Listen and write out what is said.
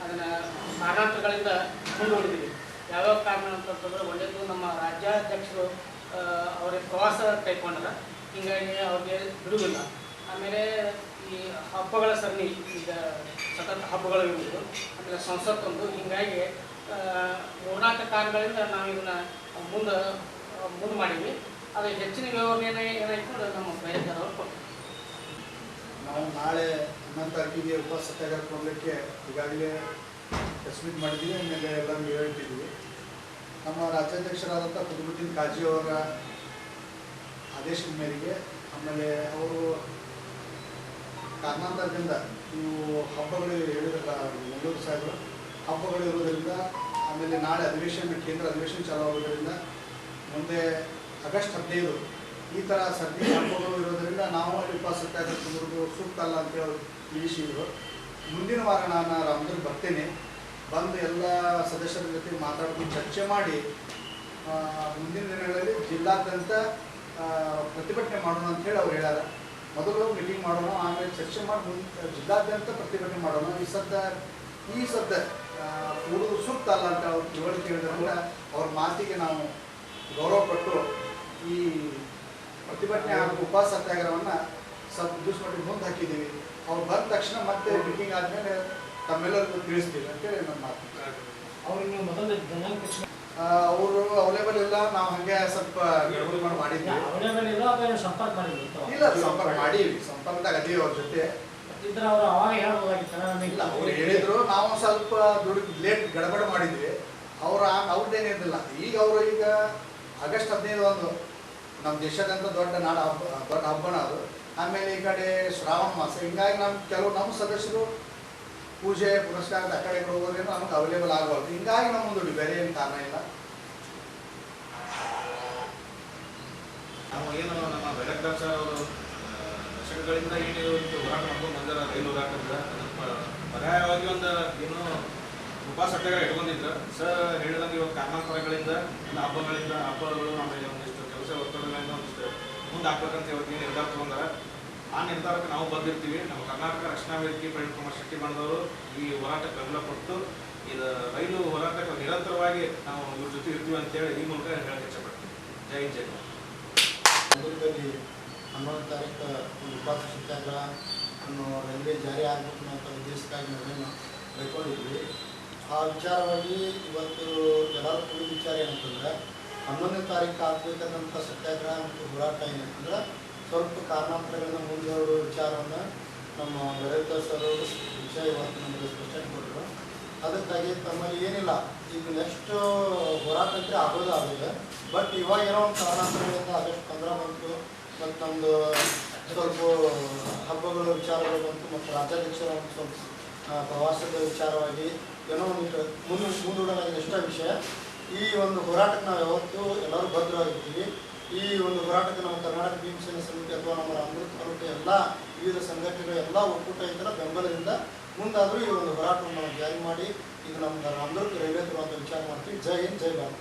ಅದನ್ನು ಕಾರಣಾಂತರಗಳಿಂದ ಮುಂದೂಡಿದ್ದೀವಿ ಯಾವ್ಯಾವ ಕಾರಣ ಅಂತಂತಂದ್ರೆ ಒಳ್ಳೆಯದು ನಮ್ಮ ರಾಜ್ಯಾಧ್ಯಕ್ಷರು ಅವರಿಗೆ ಪ್ರವಾಸ ಕೈಕೊಂಡ್ರ ಹೀಗಾಗಿ ಅವ್ರಿಗೆ ಬಿಡುವಿಲ್ಲ ಆಮೇಲೆ ಈ ಹಬ್ಬಗಳ ಸರಣಿ, ಈಗ ಸತತ ಹಬ್ಬಗಳು ಇರುವುದು, ಆಮೇಲೆ ಸಂಸತ್ತೊಂದು ಹೀಗಾಗಿ ಮೂರ್ನಾಲ್ಕು ಕಾರಣಗಳಿಂದ ನಾವು ಇದನ್ನು ಮುಂದೆ ಮುಂದೆ ಮಾಡಿದ್ವಿ. ಅದು ಹೆಚ್ಚಿನ ವಿವರಣೆ ಏನಾಯ್ತು ನಮ್ಮ ಅವರು ಕೊಟ್ಟರು. ನಾವು ನಾಳೆ ಹನ್ನೊಂದು ತಾರೀಕಿಗೆ ಉಪವಾಸ ಸತ್ಯಾಗ್ರಹ ಕೊಡಲಿಕ್ಕೆ ಈಗಾಗಲೇ ಪ್ರೆಸ್ ಮೀಟ್ ಮಾಡಿದ್ದೀವಿ, ಆಮೇಲೆ ಎಲ್ಲರೂ ಹೇಳ್ತಿದ್ದೀವಿ. ನಮ್ಮ ರಾಜ್ಯಾಧ್ಯಕ್ಷರಾದಂಥ ಕುದುಬುದ್ದೀನ್ ಕಾಜಿ ಅವರ ಆದೇಶದ ಮೇರೆಗೆ, ಆಮೇಲೆ ಅವರು ಕಾರಣಾಂತರದಿಂದ ನೀವು ಹಬ್ಬಗಳು ಹೇಳಿದ್ರಲ್ಲ, ಮಂಗಳೂರು ಸಾಹೇಬರು, ಹಬ್ಬಗಳು ಇರೋದರಿಂದ ಆಮೇಲೆ ನಾಳೆ ಅಧಿವೇಶನ, ಕೇಂದ್ರ ಅಧಿವೇಶನ ಚಾಲು ಆಗೋದ್ರಿಂದ ಮುಂದೆ ಆಗಸ್ಟ್ ಹದಿನೈದು ಈ ಥರ ಸರ್ದಿ ಹಬ್ಬಗಳು ನಾವು ಅಲ್ಲಿ ಉಪವಾಸ ಸತ್ಯಾಗ್ರಹ ಕುಂದ್ರದು ಸೂಕ್ತ ಅಲ್ಲ ಅಂತೇಳಿ ತಿಳಿಸಿದ್ರು. ಮುಂದಿನ ವಾರ ನಾನು ರಾಮದುರ್ಗ ಬರ್ತೇನೆ. ಬಂದು ಎಲ್ಲ ಸದಸ್ಯರ ಜೊತೆ ಮಾತಾಡ್ಕೊಂಡು ಚರ್ಚೆ ಮಾಡಿ ಮುಂದಿನ ದಿನಗಳಲ್ಲಿ ಜಿಲ್ಲಾದ್ಯಂತ ಪ್ರತಿಭಟನೆ ಮಾಡೋಣ ಅಂತ ಹೇಳಿ ಅವ್ರು ಹೇಳ್ಯಾರ. ಮೊದಲು ಮೀಟಿಂಗ್ ಮಾಡೋಣ, ಆಮೇಲೆ ಚರ್ಚೆ ಮಾಡಿ ಮುಂದೆ, ಜಿಲ್ಲಾದ್ಯಂತ ಪ್ರತಿಭಟನೆ ಮಾಡೋಣ. ಈ ಸದ್ದ ಈ ಸದ್ದ ಉಳಿದು ಸೂಕ್ತ ಅಲ್ಲ ಅಂತ ಅವ್ರು ತಿಳುವಳಿಕೆ ಹೇಳಿದ್ರಿಂದ ಅವ್ರ ಮಾತಿಗೆ ನಾವು ಗೌರವ ಕೊಟ್ಟು ಈ ಪ್ರತಿಭಟನೆ ಹಾಗೂ ಉಪವಾಸ ಸತ್ಯಾಗ್ರಹವನ್ನು ಸ್ವಲ್ಪ ಮುಂದೆ ಹಾಕಿದ್ದೀವಿ. ಅವ್ರು ಬಂದ ತಕ್ಷಣ ಮತ್ತೆ ಮೀಟಿಂಗ್ ಆದಮೇಲೆ ತಮ್ಮೆಲ್ಲರಿಗೂ ತಿಳಿಸ್ತೀವಿ ಅಂತೇಳಿ ನನ್ನ ಮಾತು. ಅವರು ಅವೈಲೇಬಲ್ ಇಲ್ಲ ನಾವು ಹಂಗೆ ಸ್ವಲ್ಪ ಗಡಬಡಿ ಮಾಡಿ ಮಾಡಿದ್ವಿ. ಸಂಪರ್ಕ ಮಾಡಿದ್ರು ಇಲ್ಲ ಸಂಪರ್ಕ ಮಾಡೀವಿ ಸಂಪರ್ಕದಾಗ ಅದೇ ಅವ್ರ ಜೊತೆ. ಇಲ್ಲ ಅವ್ರು ಹೇಳಿದ್ರು ನಾವು ಸ್ವಲ್ಪ ದುಡ್ಡು ಲೇಟ್ ಗಡಬಡ ಮಾಡಿದ್ವಿ. ಅವ್ರ ಅವ್ರದ್ದೇನಿರಲಿಲ್ಲ ಈಗ ಅವರು ಈಗ ಆಗಸ್ಟ್ ಹದಿನೈದು ಒಂದು ನಮ್ಮ ದೇಶದಂತ ದೊಡ್ಡ ನಾಡ ಹಬ್ಬ, ದೊಡ್ಡ ಹಬ್ಬನ ಅದು. ಆಮೇಲೆ ಈ ಕಡೆ ಶ್ರಾವಣ ಮಾಸ, ಹಿಂಗಾಗಿ ನಮ್ಮ ಕೆಲವು ನಮ್ಮ ಸದಸ್ಯರು ಪೂಜೆ ಪುನಸ್ಕಾರ ಆ ಕಡೆ ಹೋಗೋದ್ರಿಂದ ನಮ್ಗೆ ಅವೈಲೇಬಲ್ ಆಗಬಾರ್ದು. ಹಿಂಗಾಗಿ ನಮ್ಮ ಒಂದು ಬೇರೆ ಏನು ಕಾರಣ ಇಲ್ಲ. ನಾವು ಏನು ನಮ್ಮ ಬೆಳಗ್ದಾರ್ ಸರ್ ಅವರು ದಶಕಗಳಿಂದ ಏನು ಒಂದು ಹೋರಾಟ ಮಾಡ್ಕೊಂಡು ಬಂದಾರ ರೈಲು ಹೋರಾಟದಿಂದ ಪರ್ಯಾಯವಾಗಿ ಒಂದು ಏನು ಉಪವಾಸ ಇಟ್ಕೊಂಡಿದ್ರು. ಸರ್, ಹೇಳಿದಂಗೆ ಇವಾಗ ಕಾರಣಾಂತರಗಳಿಂದ ಹಬ್ಬಗಳಿಂದ, ಹಬ್ಬಗಳು ಆಮೇಲೆ ಒತ್ತಡಗಳಿಂದ ಒಂದಿಷ್ಟು ಮುಂದೆ ಹಾಕ್ಬೇಕಂತ ಹೇಳ್ತೀನಿ ನಿರ್ಧಾರ ತೊಗೊಂಡ್ರೆ, ಆ ನಿರ್ಧಾರಕ್ಕೆ ನಾವು ಬಂದಿರ್ತೀವಿ. ನಮ್ಮ ಕರ್ನಾಟಕ ರಕ್ಷಣಾ ವೇದಿಕೆ ಪ್ರವೀಣ್ ಕುಮಾರ್ ಶೆಟ್ಟಿ ಬಂದವರು ಈ ಹೋರಾಟಕ್ಕೆ ಬೆಂಬಲ ಕೊಟ್ಟು, ಇದು ರೈಲು ಹೋರಾಟಕ್ಕೆ ನಿರಂತರವಾಗಿ ನಾವು ಇವ್ರ ಜೊತೆ ಇರ್ತೀವಿ ಅಂತೇಳಿ ಈ ಮೂಲಕ ಹೇಳಕ್ಕೆ ಇಷ್ಟಪಡ್ತೀನಿ ಜೈ ಜೈ. ಚಿತ್ರದುರ್ಗದಲ್ಲಿ ಹನ್ನೊಂದು ತಾರೀಕು ಒಂದು ಉಪವಾಸ ಸತ್ಯಾಗ್ರಹ ರೈಲ್ವೆ ಜಾರಿ ಆಗಬೇಕು ಅಂತ ಉದ್ದೇಶಕ್ಕಾಗಿ ನಾವೇನು ಕೈಕೊಂಡಿದ್ವಿ. ಆ ವಿಚಾರವಾಗಿ ಇವತ್ತು ಎಲ್ಲರೂ ಕೂಡ ವಿಚಾರ ಏನಂತಂದ್ರೆ ಹನ್ನೊಂದನೇ ತಾರೀಕು ಆಗಬೇಕಾದಂಥ ಸತ್ಯಾಗ್ರಹ ಮತ್ತು ಹೋರಾಟ ಏನಂತಂದ್ರೆ ಸ್ವಲ್ಪ ಕಾರಣಾಂತರಗಳನ್ನು ಮುಂದುವರೆದ ವಿಚಾರವನ್ನು ನಮ್ಮ ಬೆಳಗ್ಗೆ ಸರ್ ಅವರು ವಿಷಯ ಇವತ್ತು ನಮಗೆ ಸ್ಪಷ್ಟನೆ ಕೊಟ್ಟರು. ಅದಕ್ಕಾಗಿ ತಮ್ಮಲ್ಲಿ ಏನಿಲ್ಲ, ಈಗ ನೆಕ್ಸ್ಟ್ ಹೋರಾಟ ಅಂದ್ರೆ ಆಗೋದು ಆಗಿದೆ ಬಟ್ ಇವಾಗ ಏನೋ ಒಂದು ಕಾರಣಾಂತರಗಳಿಂದ ಆದಷ್ಟು ತೊಂದರೆ ಬಂತು. ಮತ್ತು ನಮ್ಮದು ಸ್ವಲ್ಪ ಹಬ್ಬಗಳ ವಿಚಾರಗಳು ಬಂತು. ಮತ್ತು ರಾಜ್ಯಾಧ್ಯಕ್ಷರ ಒಂದು ಸ್ವಲ್ಪ ಪ್ರವಾಸದ ವಿಚಾರವಾಗಿ ಏನೋ ಒಂದು ಮುಂದೆ ಮುಂದೂಡಲಾಗಿದೆ ಎಷ್ಟೋ ವಿಷಯ. ಈ ಒಂದು ಹೋರಾಟಕ್ಕೆ ನಾವು ಯಾವತ್ತೂ ಎಲ್ಲರೂ ಭದ್ರವಾಗಿರ್ತೀವಿ ಈ ಒಂದು ಹೋರಾಟಕ್ಕೆ ನಮ್ಮ ಕರ್ನಾಟಕ ಭೀಮಸೇನೆ ಸಮಿತಿ ಅಥವಾ ನಮ್ಮ ಅಮೃತ ತಾಲೂಕು ಎಲ್ಲ ವಿವಿಧ ಸಂಘಟನೆಗಳ ಎಲ್ಲ ಒಕ್ಕೂಟ ಇದ್ದರೆ ಬೆಂಬಲದಿಂದ ಮುಂದಾದರೂ ಈ ಒಂದು ಹೋರಾಟವನ್ನು ನಾವು ಜಾರಿ ಮಾಡಿ ಇದು ನಮ್ಮ ಅಮೃತ ರೈಲ್ವೆ ಅಂತ ವಿಚಾರ ಮಾಡ್ತೀವಿ. ಜೈ ಹಿಂದ್, ಜೈ ಭಾರತ